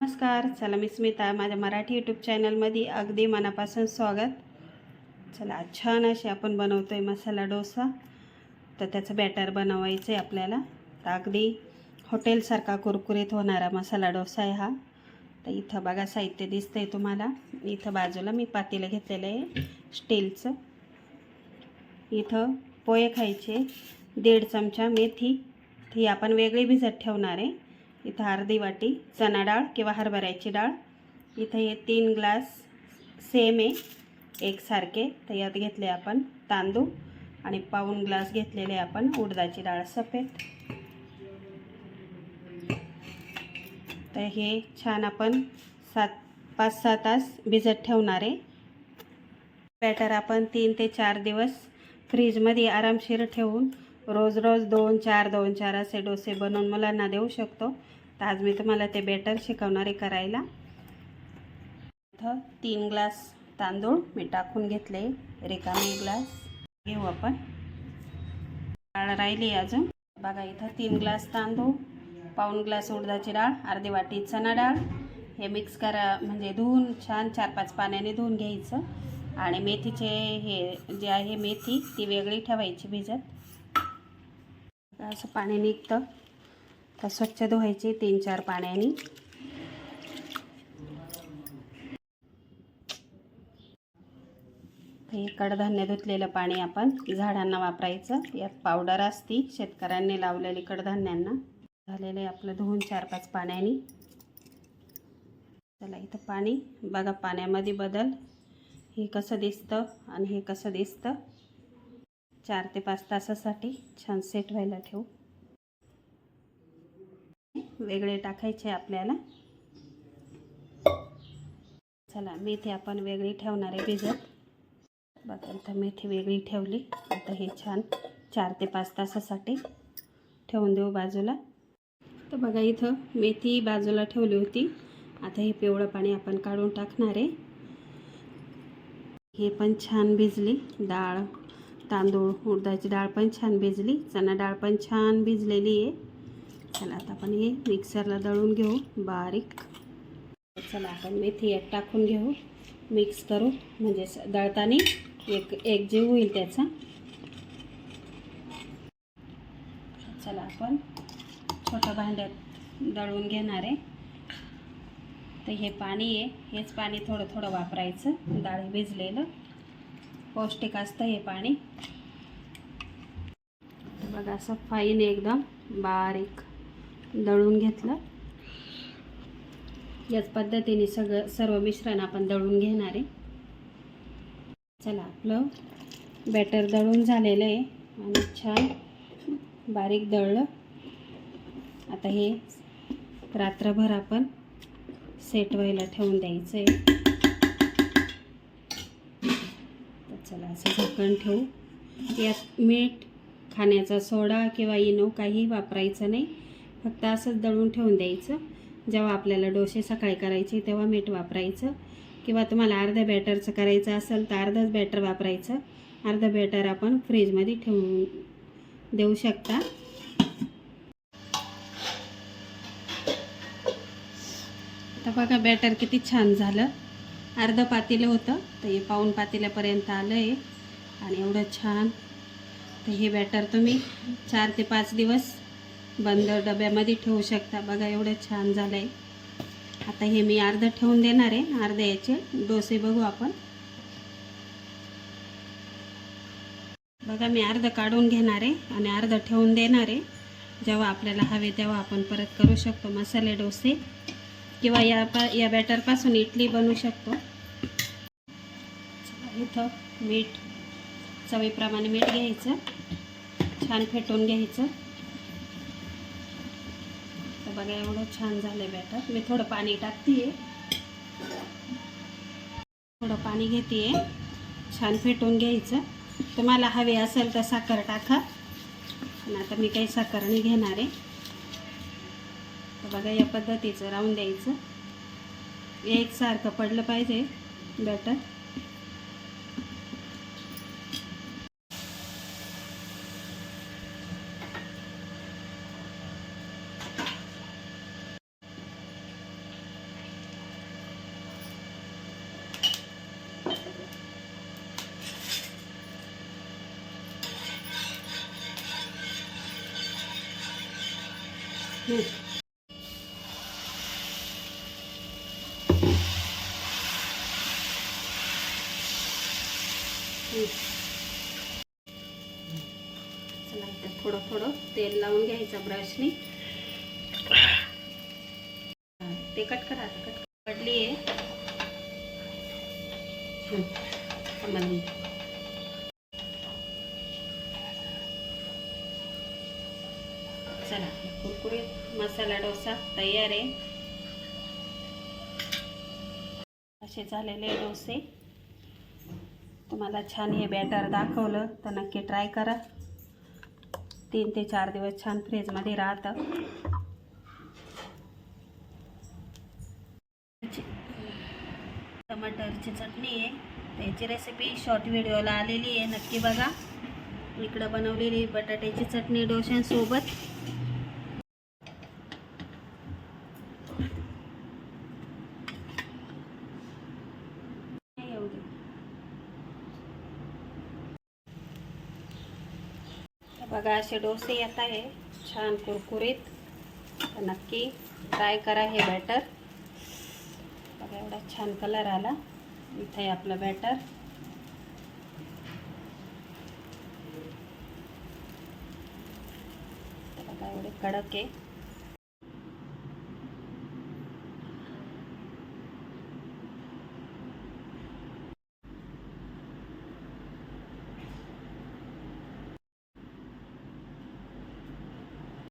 नमस्कार चला मी स्मिता माझ्या मराठी यूट्यूब चॅनलमध्ये अगदी मनापासून स्वागत. चला छान असे आपण बनवतो आहे मसाला डोसा. तर त्याचं बॅटर बनवायचं आहे आपल्याला. तर अगदी हॉटेलसारखा कुरकुरीत होणारा मसाला डोसा आहे हा. तर इथं बघा साहित्य दिसतं आहे तुम्हाला. इथं बाजूला मी पातेलं घेतलेलं आहे स्टीलचं. इथं पोहे खायचे दीड चमचा मेथी. ही आपण वेगळी भिजत ठेवणार आहे. इथं अर्धी वाटी चणा डाळ किंवा हरभऱ्याची डाळ. इथं हे तीन ग्लास सेम आहे. एकसारखे तर यात घेतले आपण तांदूळ आणि पाऊण ग्लास घेतलेले आपण उडदाची डाळ सफेद. तर हे छान आपण सात पाच सहा तास भिजत ठेवणार आहे. बॅटर आपण तीन ते चार दिवस फ्रीजमध्ये आरामशीर ठेवून रोज रोज दोन चार दोन चार असे डोसे बनवून मुलांना देऊ शकतो. तर आज मी तुम्हाला ते बेटर शिकवणार आहे करायला. इथं तीन ग्लास तांदूळ मी टाकून घेतले. रिकामे ग्लास. घेऊ आपण. डाळ राहिली अजून. बघा इथं तीन ग्लास तांदूळ पाऊण ग्लास उडदाची डाळ अर्धी वाटी चणा डाळ. हे मिक्स करा म्हणजे धुवून छान चार पाच पाण्याने धुवून घ्यायचं. आणि मेथीचे हे जे आहे मेथी ती वेगळी ठेवायची भिजत. असं पाणी निघतं. तर स्वच्छ धुवायचे तीन चार पाण्याने. हे कडधान्य धुतलेलं पाणी आपण झाडांना वापरायचं. यात पावडर असती. शेतकऱ्यांनी लावलेली कडधान्यांना. झालेलं आहे आपलं धुवून चार पाच पाण्याने. चला इथं पाणी. बघा पाण्यामध्ये बदल. हे कसं दिसतं आणि हे कसं दिसतं. चार ते पाच तासासाठी छान सेट व्हायला ठेवू. वेगळे टाकायचे आपल्याला. चला मेथी आपण वेगळी ठेवणार आहे भिजत. बघा इथं मेथी वेगळी ठेवली. आता हे छान चार ते पाच तासासाठी ठेवून देऊ बाजूला. तर बघा इथं मेथी बाजूला ठेवली होती. आता हे पिवळं पाणी आपण काढून टाकणार आहे. हे पण छान भिजली. डाळ तांदूळ उडदाची डाळ पण छान भिजली. चणा डाळ पण छान भिजलेली आहे. चला आता आपण हे मिक्सरला दळून घेऊ. बारीक. चला आपण मेथी एक टाकून घेऊ. मिक्स करू. म्हणजे स- दळताना एक एक जीव होईल त्याचा. चला आपण छोट्या भांड्यात दळून घेणार आहे. तर हे पाणी आहे. हेच पाणी थोडं थोडं वापरायचं. डाळी भिजलेलं. पौष्टिक असतं हे पाणी. बघा असं फाईन एकदम बारीक दळून घेतलं. याच पद्धतीने सगळं सर्व मिश्रण आपण दळून घेणार आहे. चला आपलं बॅटर दळून झालेलं आहे. आणि छान बारीक दळलं. आता हे रात्रभर आपण सेट व्हायला ठेवून द्यायचं आहे तर चला असं झाकण ठेवू यात मीठ खाण्याचा सोडा किंवा इनो काही वापरायचं नाही. फक्त असंच दळून ठेवून द्यायचं. जेव्हा आपल्याला डोसे सकाळी करायचे तेव्हा मीठ वापरायचं. किंवा तुम्हाला अर्ध्या बॅटरचं करायचं असेल तर अर्धंच बॅटर वापरायचं. अर्धं बॅटर आपण फ्रीजमध्ये ठेवून देऊ शकता. आता बघा बॅटर किती छान झालं. अर्धं पातेलं होतं तर हे पाऊण पातेल्यापर्यंत आलं आहे आणि एवढं छान. तर हे बॅटर तुम्ही चार ते पाच दिवस बंद डब्यामध्ये ठेवू शकता. बघा एवढं छान झालं आहे आता हे मी अर्धं ठेवून देणार आहे. अर्धे याचे डोसे बघू आपण. बघा मी अर्धं काढून घेणार आहे आणि अर्धं ठेवून देणार आहे. जेव्हा आपल्याला हवे तेव्हा आपण परत करू शकतो. मसाले डोसे किंवा या पा या बॅटरपासून इडली बनवू शकतो. इथं मीठ चवीप्रमाणे मीठ घ्यायचं. छान फेटून घ्यायचं. तर बघा एवढं छान झालं आहे बॅटर. मी थोडं पाणी टाकते थोडं पाणी घेते छान फेटून घ्यायचं. तुम्हाला हवे असेल तर साखर टाका. आणि आता मी काही साखर नाही घेणार आहे. बघा या पद्धतीचं राहून द्यायचं एकसारखं पडलं पाहिजे बॅटर Yes. चला इथं थोडं थोडं तेल लावून घ्यायचं ब्रशनी ते कट करा कट पडली आहे. चला कुरकुरीत मसाला डोसा तयार आहे. असे झालेले डोसे. तुम्हाला छान हे बॅटर दाखवलं तर नक्की ट्राय करा. तीन ते चार दिवस छान फ्रीजमध्ये राहतं. टमाटरची चटणी आहे. त्याची रेसिपी शॉर्ट व्हिडिओला आलेली आहे. नक्की बघा. इकडं बनवलेली बटाट्याची चटणी डोश्यांसोबत. बघा असे डोसे येत आहे. छान कुरकुरीत नक्की ट्राय करा हे बॅटर बघा एवढा छान कलर आला. इथे आपलं बॅटर बघा एवढे कडक आहे.